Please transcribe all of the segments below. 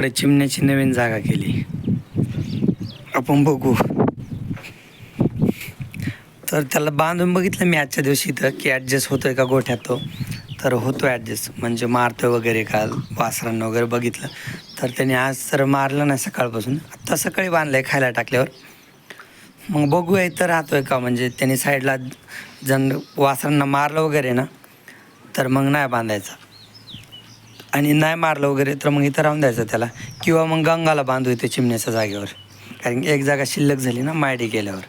इकडे चिमण्याची नवीन जागा केली. आपण बघू. तर त्याला बांधून बघितलं मी आजच्या दिवशी इथं की ॲडजस्ट होतोय का गोठ्यात तो? तर होतो ॲडजस्ट म्हणजे मारतोय वगैरे का वासरांना वगैरे बघितलं. तर त्याने आज तर मारलं नाही सकाळपासून. आत्ता सकाळी बांधलं आहे खायला टाकल्यावर. मग बघूया इथं राहतोय का? म्हणजे त्याने साईडला जण वासरांना मारलं वगैरे ना तर मग नाही बांधायचा. आणि नाही मारलं वगैरे तर मग इथं राहून द्यायचं त्याला. किंवा मग गंगाला बांधू इथे चिमण्याच्या जागेवर. कारण एक जागा शिल्लक झाली ना मायडी गेल्यावर.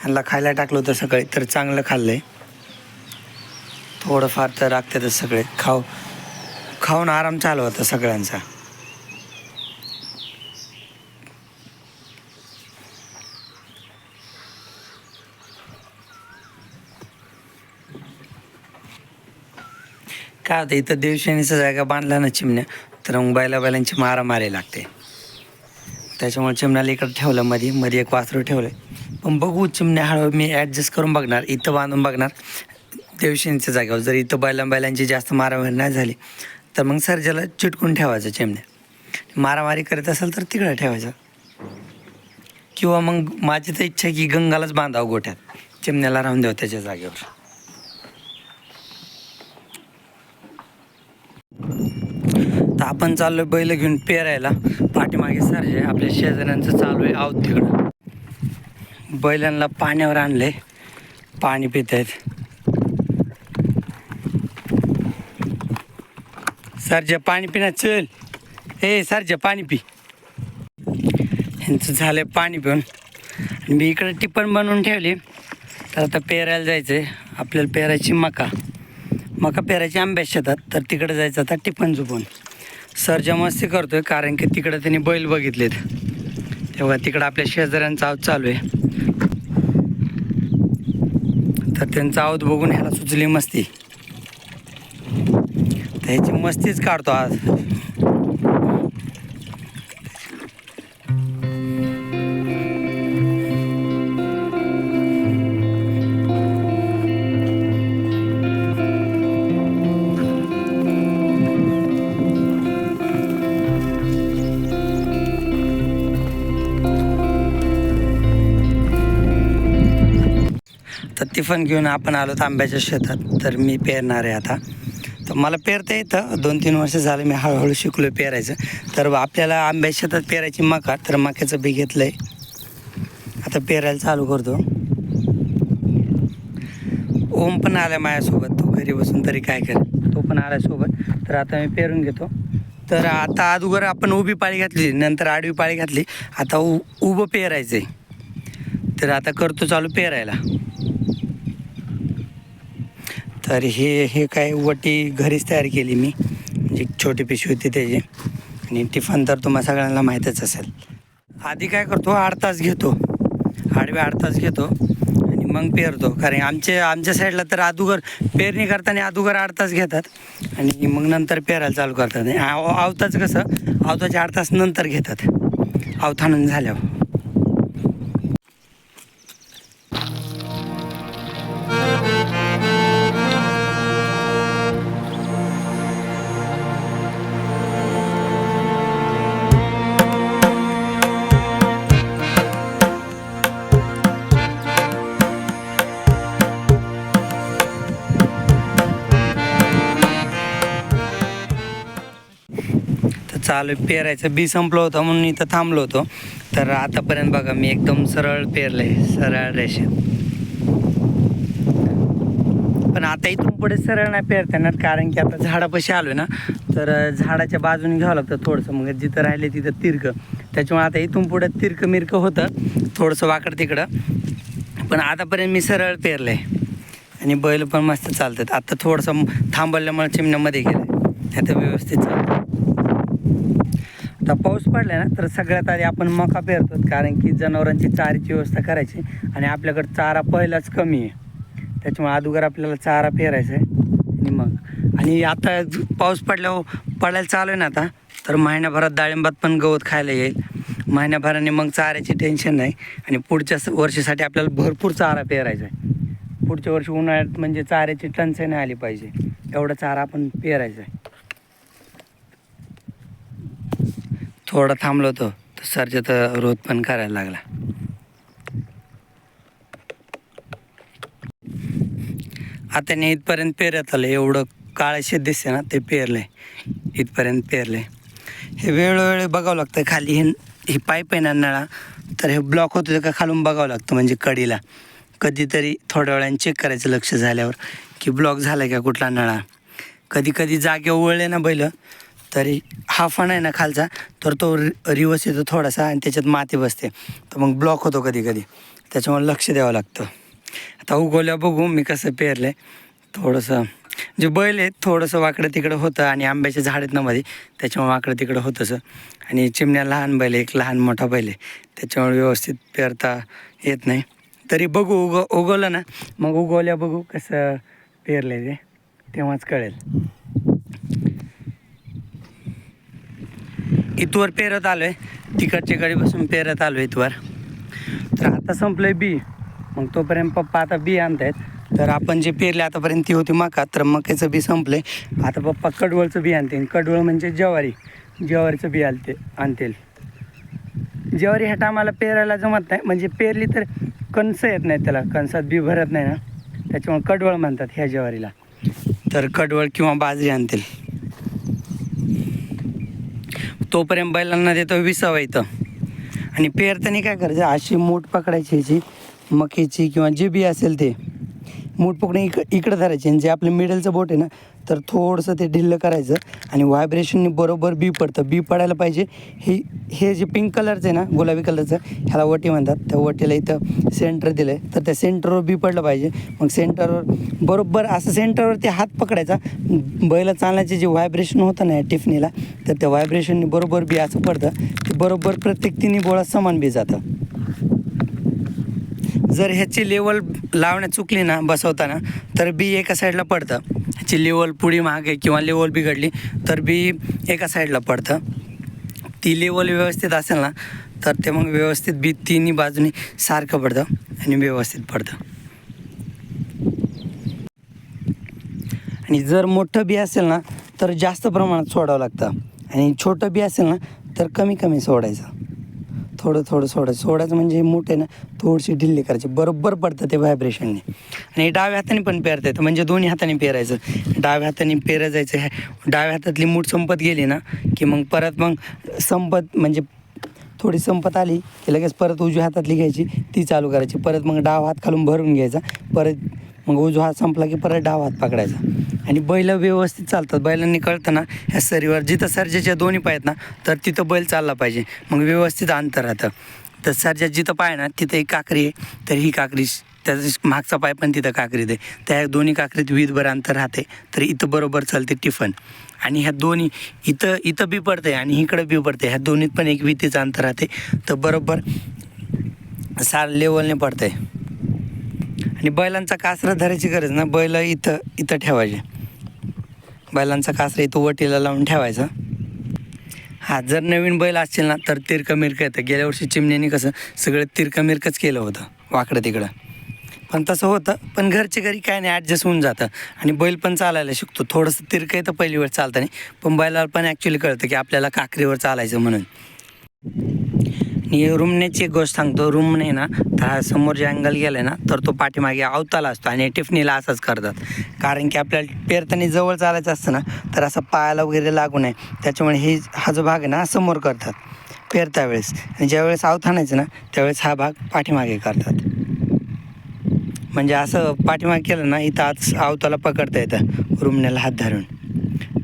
ह्यांना खायला टाकलं होतं सकाळी तर चांगलं खाल्लं आहे थोडंफार तर राखतातच सगळे. खाऊ खाऊन आराम चालू होता सगळ्यांचा. काय होतं इथं देवशेनीचा जागा बांधला ना चिमण्या तर मग बैला बैलांची मारामारी लागते. त्याच्यामुळे चिमण्याला इकडं ठेवलं मध्ये मध्ये एक वासरू ठेवलं पण बघू चिमण्या हळू मी ॲडजस्ट करून बघणार इथं बांधून बघणार. देवशेनीच्या जागेवर जर इथं बैला बैलांची जास्त मारामारी नाही झाली तर मग सर्जाला चिटकून ठेवायचं चिमण्या. मारामारी करत असेल तर तिकडं ठेवायचं. किंवा मग माझी तर इच्छा आहे की गंगालाच बांधावं गोठ्यात. चिमण्याला राहून द्यावं त्याच्या जागेवर. तर आपण चाललोय बैल घेऊन पेरायला. पाठीमागे सरजे आपल्या शेजाऱ्यांचं चालू आहे आहोत तिकडं. बैलांना पाण्यावर आणले पाणी पित आहेत. सरजे पाणी पिण्या चल. ए सरजे पाणी पी. ह्यांचं झालं पाणी पिऊन. मी इकडे टिपण बनवून ठेवली. तर आता पेरायला जायचं आहे आपल्याला पेरायची मका. मका पेरायच्या आंब्या शेतात तर तिकडे जायचं आता टिफन झुपून सरजा मस्ती करतोय कारण की तिकडे त्यांनी बैल बघितलेत. तेव्हा तिकडं आपल्या शेजाऱ्यांचा आवाज चालू आहे. तर त्यांचा आवाज बघून ह्याला सुचली मस्ती. तर ह्याची मस्तीच काढतो आज. पण टिफन घेऊन आपण आलो आंब्याच्या शेतात तर मी पेरणार आहे आता. तर मला पेरता येतं दोन तीन वर्ष झालं मी हळूहळू शिकलो पेरायचं. तर आपल्याला आंब्या शेतात पेरायची मका तर मक्याचं बी घेतलं आहे आता पेरायला चालू करतो. ओम पण आला माझ्यासोबत तो घरी बसून तरी काय कर. तो पण आला सोबत तर आता मी पेरून घेतो. तर आता अगोदर आपण उभी पाळी घातली नंतर आडवी पाळी घातली. आता उ उभं पेरायचं आहे तर आता करतो चालू पेरायला. तर हे हे काय वटी घरीच तयार केली मी. म्हणजे एक छोटी पिशवी होती त्याची. आणि टिफन तर तुम्हाला सगळ्यांना माहीतच असेल. आधी काय करतो आठ तास घेतो. आडवे आठ तास घेतो आणि मग पेरतो. कारण आमचे आमच्या साईडला तर अदुगर पेरणी करताना अदुगर आठ तास घेतात आणि मग नंतर पेरायला चालू करतात. आणि आव आवताचं कसं आवताचे आठ तास नंतर घेतात. आवथाणून झाल्यावर. चालू आहे. पेरायचं बी संपलं होतं म्हणून इथं थांबलो होतो. तर आतापर्यंत बघा मी एकदम सरळ पेरलंय सरळ रेषेत पण आता इथून पुढे सरळ नाही पेरता येणार कारण की आता झाडापाशी आलो ना. तर झाडाच्या बाजूने घ्यावं लागतं थोडंसं. मग जिथं राहिले तिथं तिरकं. त्याच्यामुळे आता इथून पुढे तिरकं मिरकं होतं. थोडंसं वाकड तिकडं. पण आतापर्यंत मी सरळ पेरलं आहे आणि बैल पण मस्त चालतात. आता थोडंसं थांबवल्यामुळे चिमण्यामध्ये गेलं. आता व्यवस्थित चालतं. आता पाऊस पडला ना तर सगळ्यात आधी आपण मका पेरतो कारण की जनावरांची चाऱ्याची व्यवस्था करायची आणि आपल्याकडं चारा पहिलाच कमी आहे. त्याच्यामुळे अगोदर आपल्याला चारा पेरायचा आहे. आणि मग आणि आता पाऊस पडल्यावर पडायला चालू आहे ना आता तर महिन्याभरात डाळिंबात पण गवत खायला येईल. महिन्याभराने मग चाऱ्याची टेन्शन नाही. आणि पुढच्या वर्षीसाठी आपल्याला भरपूर चारा पेरायचा आहे. पुढच्या वर्षी उन्हाळ्यात म्हणजे चाऱ्याची टंचाई नाही आली पाहिजे. एवढा चारा आपण पेरायचा आहे. थोडा थांबलो होतो. तर सरच्या तर रोध पण करायला लागला. आता नाही इथपर्यंत पेरत आलं. एवढं काळं दिसते ना ते पेरले इथपर्यंत पेरले हे वेळोवेळी बघावं लागतं. खाली हे ही पाईप आहे ना नळा तर हे ब्लॉक होतं का खालून बघावं लागतं म्हणजे कडीला. कधीतरी थोड्या वेळाने चेक करायचं लक्ष झाल्यावर की ब्लॉक झाला का कुठला नळा. कधी कधी जागे वळले ना बैलं तरी हा फण आहे ना खालचा तर तो रि रिवर्स येतो थोडासा आणि त्याच्यात माती बसते. तर मग ब्लॉक होतो कधी कधी. त्याच्यामुळे लक्ष द्यावं लागतं. आता उगवल्या बघू मी कसं पेरलं आहे थोडंसं जे बैल आहे थोडंसं वाकडं तिकडं होतं आणि आंब्याचे झाड आहेत ना मध्ये त्याच्यामुळे वाकडं तिकडं होतंसं आणि चिमण्या लहान बैल आहे, एक लहान मोठा बैल आहे. त्याच्यामुळे व्यवस्थित पेरता येत नाही. तरी बघू उग उगवलं ना मग उगवल्या बघू कसं पेरलं आहे ते. तेव्हाच कळेल. इथवर पेरत आलो आहे तिकडच्या बसून पेरत आलो इथवर. तर आता संपलं बी. मग तोपर्यंत पप्पा आता बी आणतायत. तर आपण जे पेरले आतापर्यंत ती होती मका तर मक्याचं बी संपलं आहे आता पप्पा कडवळचं बी आणते कडवळ म्हणजे ज्वारी. ज्वारीचं बी आणते आणतील. ज्वारी ह्या टायमाला पेरायला जमत नाही. म्हणजे पेरली तर कणसं येत नाही त्याला. कणसात बी भरत नाही ना. त्याच्यामुळे कडवळ म्हणतात ह्या ज्वारीला. तर कडवळ किंवा बाजरी आणतील. तोपर्यंत बैलांना देतो विसावा इथं. आणि पेरताना काय करायचं? अशी मूठ पकडायची याची मकीची किंवा जे बी असेल ते. मूठ पकडून इक इकडं धरायची. आणि जे आपलं मिडलचं बोट आहे ना तर थोडंसं ते ढिल्लं करायचं आणि व्हायब्रेशनने बरोबर बी पडतं. बी पडायला पाहिजे. हे हे जे पिंक कलरचं आहे ना गुलाबी कलरचं ह्याला वटी म्हणतात. त्या वटीला इथं सेंटर दिलं आहे तर त्या सेंटरवर बी पडलं पाहिजे. मग सेंटरवर बरोबर असं सेंटरवरती हात पकडायचा. बैल चालण्याचे जे व्हायब्रेशन होतं ना या टिफनीला तर त्या व्हायब्रेशनने बरोबर बी असं पडतं. ते बरोबर प्रत्येक तिन्ही बोळा समान बी जातं. जर ह्याची लेवल लावण्यात चुकली ना बसवताना तर बी एका साईडला पडतं. ची लेवल पुढी मागे किंवा लेवल बिघडली तर बी एका साईडला पडतं. ती लेवल व्यवस्थित असेल ना तर ते मग व्यवस्थित बी तिन्ही बाजूनी सारखं पडतं आणि व्यवस्थित पडतं. आणि जर मोठं बी असेल ना तर जास्त प्रमाणात सोडावं लागतं. आणि छोटं बी असेल ना तर कमी कमी सोडायचं. थोडं थोडं सोडायचं सोडायचं म्हणजे मोठे ना थोडीशी ढिल्ली करायची. बरोबर पडतं ते व्हायब्रेशनने आणि डाव्या हाताने पण पेरता येतं म्हणजे दोन्ही हाताने पेरायचं. डाव्या हाताने पेरं जायचं ह्या डाव्या हातातली मूठ संपत गेली ना की मग परत मग संपत म्हणजे थोडी संपत आली की लगेच परत उजव्या हातातली घ्यायची ती चालू करायची. परत मग डाव हात खालून भरून घ्यायचा परत मग उजवा हात संपला की परत डाव हात पकडायचा. आणि बैल व्यवस्थित चालतात. बैलांनी कळतं ना ह्या सरीवर जिथं सर्जेच्या दोन्ही पाय आहेत ना तर तिथं बैल चालला पाहिजे. मग व्यवस्थित अंतर राहतं. तर सर्जात जिथं पाय ना तिथं एक काकरी आहे तर ही काकरी त्याचा मागचा पाय पण तिथं काकरीत आहे. त्या दोन्ही काकरीत विधभर अंतर राहते तर इथं बरोबर चालते टिफन. आणि ह्या दोन्ही इथं इथं बी पडते आणि इकडं बी पडते ह्या दोन्हीत पण एक वितीचं अंतर राहते. तर बरोबर सार लेवलने पडते आणि बैलांचा कासरा धरायची गरज ना बैल इथं इथं ठेवायचे. बैलांचा कासरा इथं वटीला लावून ठेवायचा. हा जर नवीन बैल असतील ना तर तिरकं मिरकं येतं. गेल्या वर्षी चिमण्याने कसं सगळं तिरकं मिरकंच केलं होतं वाकडं तिकडं. पण तसं होतं पण घरच्या घरी काय नाही ॲडजस्ट होऊन जातं. आणि बैल पण चालायला शिकतो. थोडंसं तिरकं येतं पहिली वेळ चालतं नाही पण बैलाला पण ॲक्च्युली कळतं की आपल्याला काकरीवर चालायचं म्हणून. आणि रुमनेची एक गोष्ट सांगतो. रुमने ना तर हा समोर जे अँगल गेले ना तर तो पाठीमागे अवताला असतो आणि टिफनीला असंच करतात. कारण की आपल्याला पेरताना जवळ चालायचं असतं ना तर असं पायाला वगैरे लागू नये. त्याच्यामुळे हे हा जो भाग आहे ना समोर करतात. पेरता वेळेस. आणि ज्यावेळेस आवत आणायचं ना त्यावेळेस हा भाग पाठीमागे करतात. म्हणजे असं पाठीमागे केलं ना इथं आज आवताला पकडता येतं. रुमण्याला हात धरून.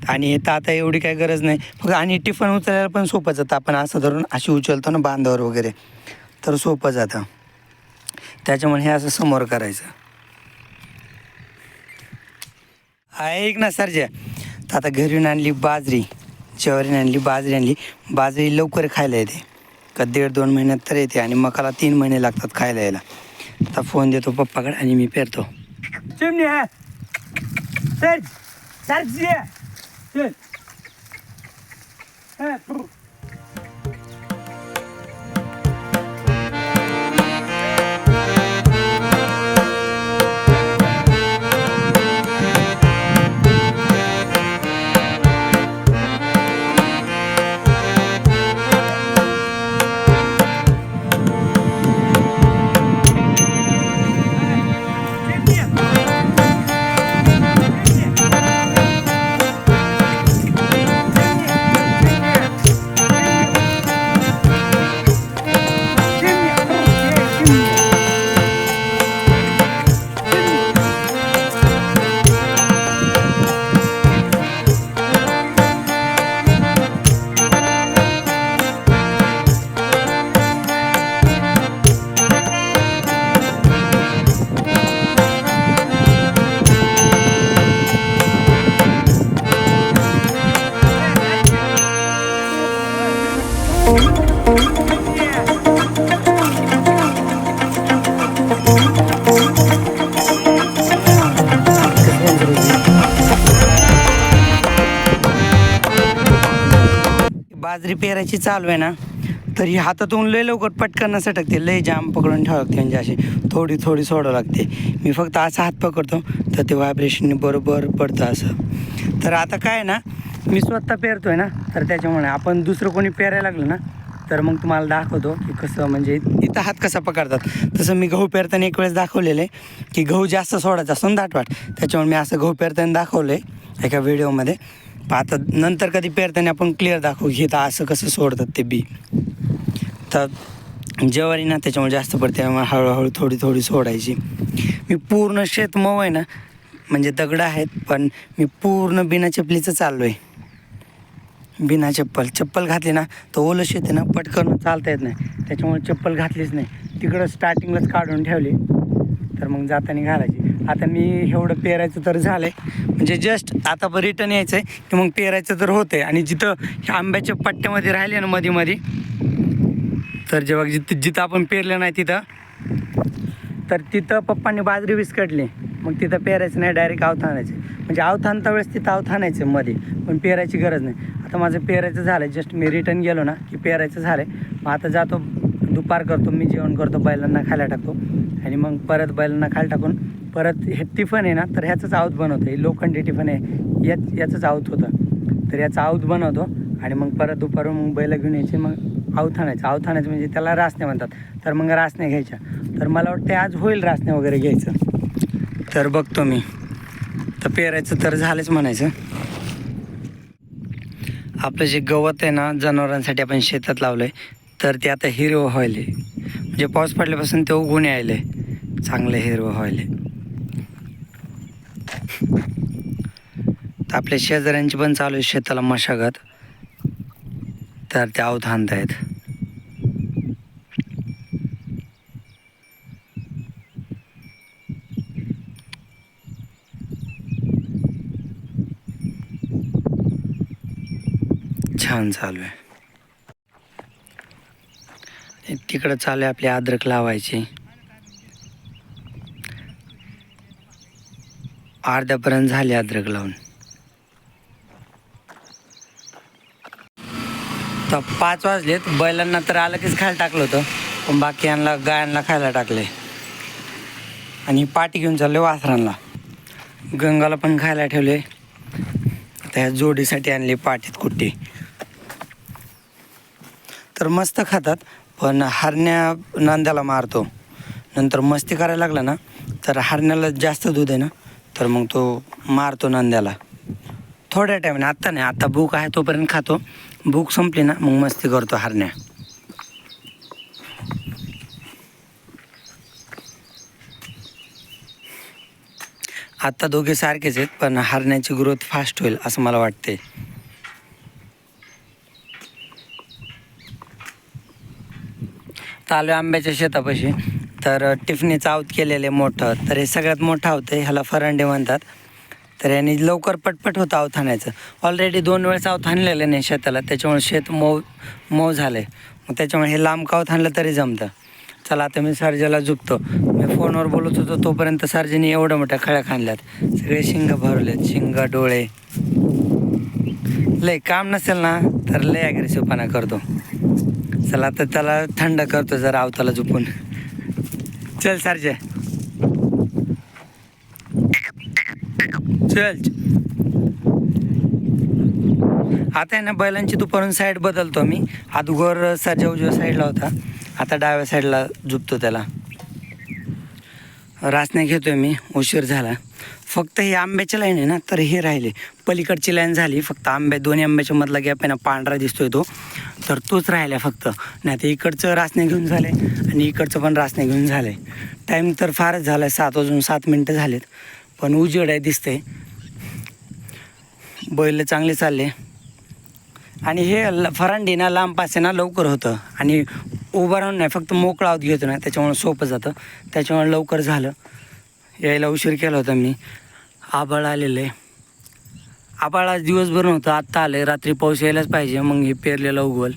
आणि इथं आता एवढी काही गरज नाही. फक्त आणि टिफन उचलायला पण सोपं जातं आपण असं धरून अशी उचलतो ना बांधावर वगैरे तर सोपं जातं त्याच्यामुळे हे असं समोर करायचं. ऐक ना सरजा. तर आता घरून आणली बाजरी ज्वारीने आणली बाजरी आणली. बाजरी लवकर खायला येते. का दीड दोन महिन्यात तर येते आणि मकाला तीन महिने लागतात खायला यायला. आता फोन देतो पप्पाकडे आणि मी पेरतो. चिमणी आहे सर सर चल हा, प्रू. बाजरी पेरायची चालू आहे ना तर ही हातातून लय लवकर पटकन सटकते लय जाम पकडून ठेवावं लागते म्हणजे अशी थोडी थोडी सोडावं लागते. मी फक्त असा हात पकडतो तर ते व्हायब्रेशनने बरोबर पडतं असं. तर आता काय ना मी स्वतः पेरतो आहे ना तर त्याच्यामुळे आपण दुसरं कोणी पेरायला लागलं ना तर मग तुम्हाला दाखवतो की कसं म्हणजे इथं हात कसा पकडतात. तसं मी गहू पेरताना एक वेळेस दाखवलेलं आहे की गहू जास्त सोडायचा असतो ना दाटवाट. त्याच्यामुळे मी असं गहू पेरताना दाखवलं आहे एका व्हिडिओमध्ये आता नंतर कधी पेरताना आपण क्लिअर दाखवू की तर असं कसं सोडतात ते बी. तर ज्वारी ना त्याच्यामुळे जास्त पडते. हळूहळू थोडी थोडी सोडायची. मी पूर्ण शेत मऊ आहे ना म्हणजे दगडं आहेत पण मी पूर्ण बिना चपलीचं चाललो आहे बिना चप्पल. चप्पल घातली ना तर ओलं शेत आहे ना पटकन चालता येत नाही. त्याच्यामुळे चप्पल घातलीच नाही. तिकडं स्टार्टिंगलाच काढून ठेवली. तर मग जाताना घालायची. आता मी एवढं पेरायचं तर झालं आहे म्हणजे जस्ट आता पण रिटर्न यायचं आहे की मग पेरायचं तर होतं आहे आणि जिथं ह्या आंब्याच्या पट्ट्यामध्ये राहिले ना मध्ये मध्ये तर जेव्हा जिथं जिथं आपण पेरलं नाही तिथं तर तिथं पप्पांनी बाजरी विस्कटली. मग तिथं पेरायचं नाही डायरेक्ट आवत म्हणजे अवथानता वेळेस तिथं अवथानायचं मध्ये पण पेरायची गरज नाही. आता माझं पेरायचं झालं जस्ट मी रिटर्न गेलो ना की पेरायचं झालं आहे मग आता जातो दुपार करतो मी जेवण करतो बैलांना खायला टाकतो. आणि मग परत बैलांना खायला टाकून परत हे टिफन आहे ना तर ह्याचंच आऊत बनवतो. हे लोखंडी टिफन आहे याच याचंच आऊत होतं. तर याचं आऊत बनवतो आणि मग परत दुपारून मग बैल घेऊन यायचे मग आवथाण्याचं आवथाण्याचं म्हणजे त्याला रासने म्हणतात. तर मग रासने घ्यायच्या. तर मला वाटते आज होईल रासने वगैरे घ्यायचं. तर बघतो मी. तर पेरायचं तर झालंच म्हणायचं. आपलं जे गवत आहे ना जनावरांसाठी आपण शेतात लावलं आहे तर ते आता हिरवं व्हायले म्हणजे पाऊस पडल्यापासून ते उगून यायले चांगलं हिरवं व्हायले आपल्या शेजाऱ्यांची पण चालू आहे शेताला मशागत. तर ते आवत आणतायत. छान चालू आहे. तिकडं चालू आहे आपली अद्रक लावायची. अर्ध्यापर्यंत झाली अद्रक लावून. पाच वाजलेत. बैलांना तर आलं कीच खायला टाकलं होतं. पण बाकी यांना गायांना खायला टाकले. आणि पाटी घेऊन चालले वासरांना. गंगाला पण खायला ठेवले. त्या जोडीसाठी आणली पाटीत कुट्टी. तर मस्त खातात पण हरण्या नांद्याला मारतो. नंतर मस्ती करायला लागला ना तर हरण्याला जास्त दूध आहे ना तर मग तो मारतो नांद्याला. थोड्या टायमाने आत्ता नाही आत्ता भूक आहे तोपर्यंत खातो. भूक संपली ना मग मस्ती करतो हरण्या. आत्ता दोघे सारखेच आहेत पण हरण्याची ग्रोथ फास्ट होईल असं मला वाटते चालू आंब्याच्या शेतापाशी. तर टिफनी चावत केलेले मोठं. तर हे सगळ्यात मोठं होतं ह्याला फरांडे म्हणतात. तर यांनी लवकर पटपट होतं अवथाण्याचं ऑलरेडी दोन वेळेस आऊत नाही शेताला त्याच्यामुळे शेत मऊ मऊ झालं आहे मग त्याच्यामुळे हे लांब कावत थांबलं तरी जमतं. चला आता मी सर्जाला झुकतो. मी फोनवर बोलत होतो तोपर्यंत सर्जेने एवढ्या मोठ्या खळ्या खाणल्यात सगळे शिंग भरलेत शिंग डोळे. लय काम नसेल ना तर लय ॲग्रेसिव्हपणा करतो. चला आता त्याला थंड करतो जरा आवताला झुपून चल सरजे. चल आता आहे ना बैलांची दुपारून साईड बदलतो मी अगोदर सरजा उजव्या साईडला होता. आता डाव्या साईडला झुपतो त्याला. रासने घेतोय मी उशीर झाला. फक्त हे आंब्याची लाईन आहे ना तर हे राहिले. पलीकडची लाईन झाली फक्त आंब्या दोन्ही आंब्याच्या मधला गॅप आहे ना पांढरा दिसतोय तो. तर तोच राहिला फक्त. नाही तर इकडचं रासने घेऊन झाले आणि इकडचं पण रासने घेऊन झाले. टाईम तर फारच झाला आहे सात वाजून सात मिनटं झालेत. पण उजेड आहे दिसतंय. बैल चांगले चालले. आणि हे ल- फरांडी ना लांब पासे ना लवकर होतं. आणि उभं राहून नाही फक्त मोकळा आऊत घेतो ना त्याच्यामुळे सोपं जातं. त्याच्यामुळे लवकर झालं. यायला उशीर केला होता मी. आबाळ आलेलं आहे. आबाळ आज दिवसभर नव्हतं आत्ता आलं आहे रात्री पाऊस यायलाच पाहिजे मग हे पेरलेलं उगवल.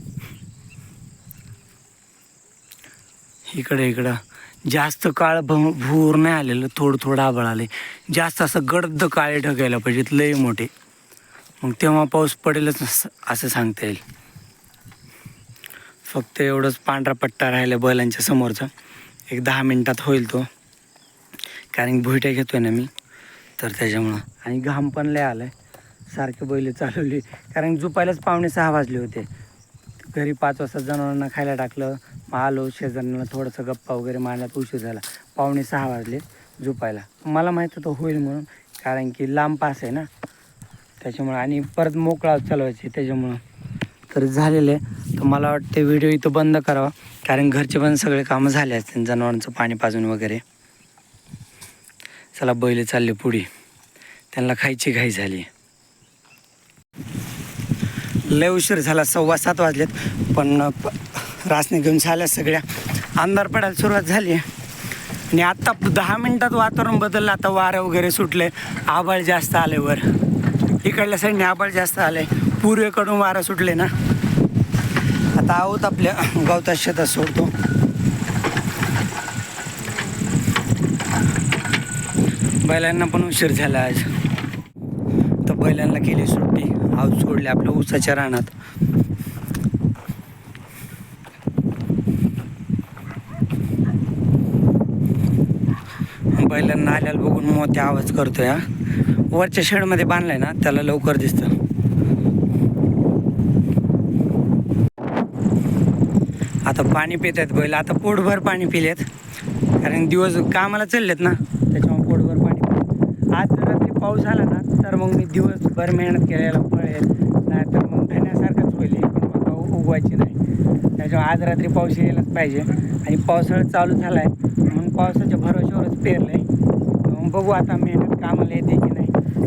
इकडं इकडं. जास्त काळ भ भूर नाही आलेलं थोडं थोडं आबळ आले जास्त असं गडद काळे ढगायला पाहिजेत लय मोठे. मग तेव्हा पाऊस पडेलच नस- असं सांगता येईल. फक्त एवढंच पांढरा पट्टा राहिला बैलांच्या समोरचा. एक दहा मिनटात होईल तो. कारण भुईट्या घेतोय ना मी. तर त्याच्यामुळं. आणि घाम पण लय आहे सारखे बैल चालवली. कारण झोपायलाच पावणे सहा वाजले होते. घरी पाच वाजता जनावरांना खायला टाकलं. मग आलो. शेजाऱ्यांना थोडंसं गप्पा वगैरे मारण्यात उशीर झाला. पावणे सहा वाजले झोपायला. मला माहीत होतं होईल म्हणून. कारण की लांब पास आहे ना. त्याच्यामुळं आणि परत मोकळा चालवायचे त्याच्यामुळं. तर झालेलं. आहे तर मला वाटते व्हिडिओ इथं बंद करावा. कारण घरचे पण सगळे कामं झाले असतील जनावरांचं पाणी पाजून वगैरे. चला बैल चालले पुढे. त्यांना खायची घाई झाली. लय उशीर झाला सव्वा सात वाजलेत. पण रासने घेऊन झाल्या सगळ्या. अंधार पडायला सुरुवात झाली. आहे आणि आत्ता दहा मिनटात वातावरण बदललं. आता वारं वगैरे सुटले आभाळ जास्त आले वर. इकडल्या साईडने आभाळ जास्त आले पूर्वेकडून वारा सुटले ना. आता आहोत आपल्या गवतात शेतात सोडतो. बैलांना पण उशीर झाला आज. तर बैलांना केली सुट्टी. आऊत सोडले आपल्या ऊसाच्या रानात. बैलांना आल्याला बघून मोठ्या आवाज करतोय हा. वरच्या शेडमध्ये बांधलाय ना त्याला लवकर दिसतं. आता पाणी पित आहेत बैल आता पोटभर पाणी पिलेत. कारण दिवस कामाला चाललेत ना त्याच्यामुळे पोटभर पाणी आज जर रात्री पाऊस आला ना तर मग मी दिवसभर मेहनत केलेला पळेल नाही तर मग धण्यासारखंच होईल पण उगवायची नाही. त्याच्यामुळे आज रात्री पाऊस यायलाच पाहिजे. आणि पावसाळा चालू झाला आहे म्हणून पावसाच्या भरोश्यावरच पेरलं आहे मग बघू आता मेहनत कामाला येते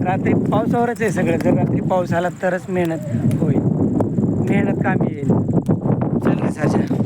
रात्री पावसावरच आहे सगळं. जर रात्री पाऊस आला तरच मेहनत होईल. मेहनत कामी येईल. चल साजा.